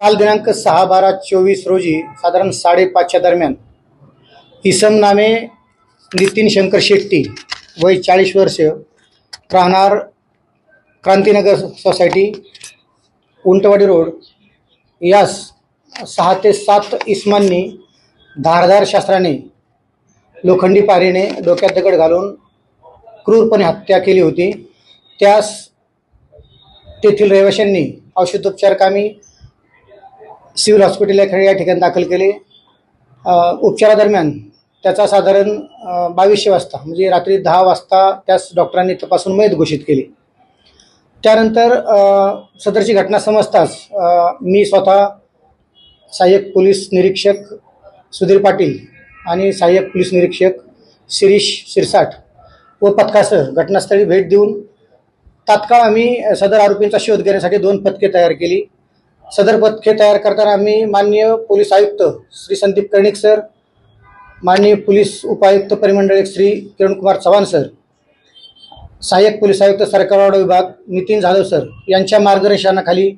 काल दिनांक सहा बारा चोवीस रोजी साधारण साडेपाचच्या दरम्यान इसम नामे नितीन शंकर शेट्टी वय चाळीस वर्ष राहणार क्रांतीनगर सोसायटी उंटवाडी रोड. यास सहा ते सात इसमांनी धारदार शास्त्राने लोखंडी पारीने डोक्यात दगड घालून क्रूरपणे हत्या केली होती. त्यास तेथील रहिवाशांनी औषधोपचारकामी सिव्हिल हॉस्पिटल या या ठिकाणी दाखल केले. उपचारादरम्यान त्याचा साधारण बावीसशे वाजता म्हणजे रात्री दहा वाजता त्यास डॉक्टरांनी तपासून मयत घोषित केली. त्यानंतर सदरची घटना समजताच मी स्वतः सहाय्यक पोलीस निरीक्षक सुधीर पाटील आणि सहाय्यक पोलीस निरीक्षक शिरीष शिरसाट व पथकासह घटनास्थळी भेट देऊन तात्काळ आम्ही सदर आरोपींचा शोध घेण्यासाठी दोन पथके तयार केली. सदर पथके तयार करताना आम्ही माननीय पोलीस आयुक्त श्री संदीप कर्णिक सर माननीय पोलीस उपायुक्त परिमंडळ श्री किरणकुमार चव्हाण सर सहाय्यक पोलीस आयुक्त सरकारवाडा विभाग नितीन जाधव सर यांच्या मार्गदर्शनाखाली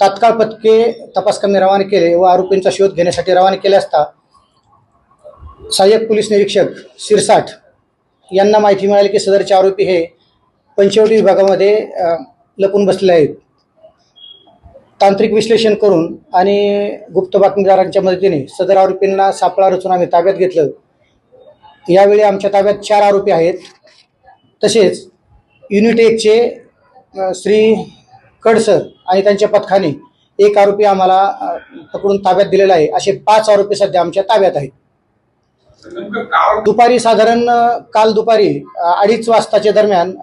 तात्काळ पथके तपास कामी रवाना केले व आरोपींचा शोध घेण्यासाठी रवाना केले असता सहाय्यक पोलीस निरीक्षक शिरसाठ यांना माहिती मिळाली की सदरचे आरोपी हे पंचवटी विभागामध्ये लपून बसले आहेत. तांत्रिक विश्लेषण करून आणि गुप्त बातमीदारांच्या मदतीने सदर आरोपींना सापळा रचून आम्ही ताब्यात घेतलं. यावेळी आमच्या ताब्यात चार आरोपी आहेत. तसेच युनिट एकचे श्री कडसर आणि त्यांच्या पथकाने एक आरोपी आम्हाला पकडून ताब्यात दिलेला आहे. असे पाच आरोपी सध्या आमच्या ताब्यात आहेत. दुपारी साधारण काल दुपारी अडीच वाजताच्या दरम्यान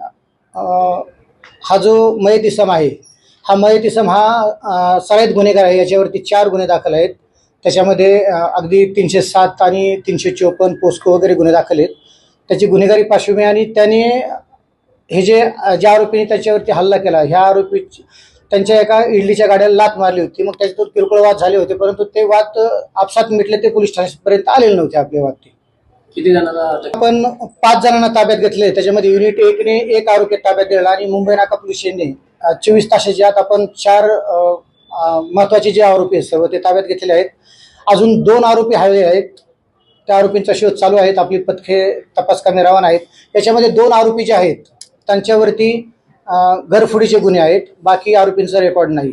हा जो मयत इसम आहे हा मयत इसम हा सराईत गुन्हेगार आहे. याच्यावरती चार गुन्हे दाखल आहेत. त्याच्यामध्ये अगदी तीनशे सात आणि तीनशे चोपन्न पोस्को वगैरे गुन्हे दाखल आहेत. त्याची गुन्हेगारी पार्श्वभूमी आणि त्याने हे जे ज्या आरोपीने त्याच्यावरती हल्ला केला ह्या आरोपी त्यांच्या एका इडलीच्या गाड्याला लात मारली होती. मग त्याच्यातून किरकोळ वाद झाले होते परंतु ते वाद आपसात मिटले ते पोलीस ठाण्यापर्यंत आलेले नव्हते आपले वाद ते किती जणांना आपण पाच जणांना ताब्यात घेतले त्याच्यामध्ये युनिट एकने एक आरोपी ताब्यात दिला आणि मुंबई नाका पोलीस स्टेशनने अ, चोवीस तासाच्या आत आपण चार महत्त्वाचे जे आरोपी आहेत सर्व ते ताब्यात घेतलेले आहेत. अजून दोन आरोपी हवे आहेत. त्या आरोपींचा शोध चालू आहेत. आपली पथके तपास करणे रवाना आहेत. याच्यामध्ये दोन आरोपी जे आहेत त्यांच्यावरती घरफोडीचे गुन्हे आहेत. बाकी आरोपींचा रेकॉर्ड नाही.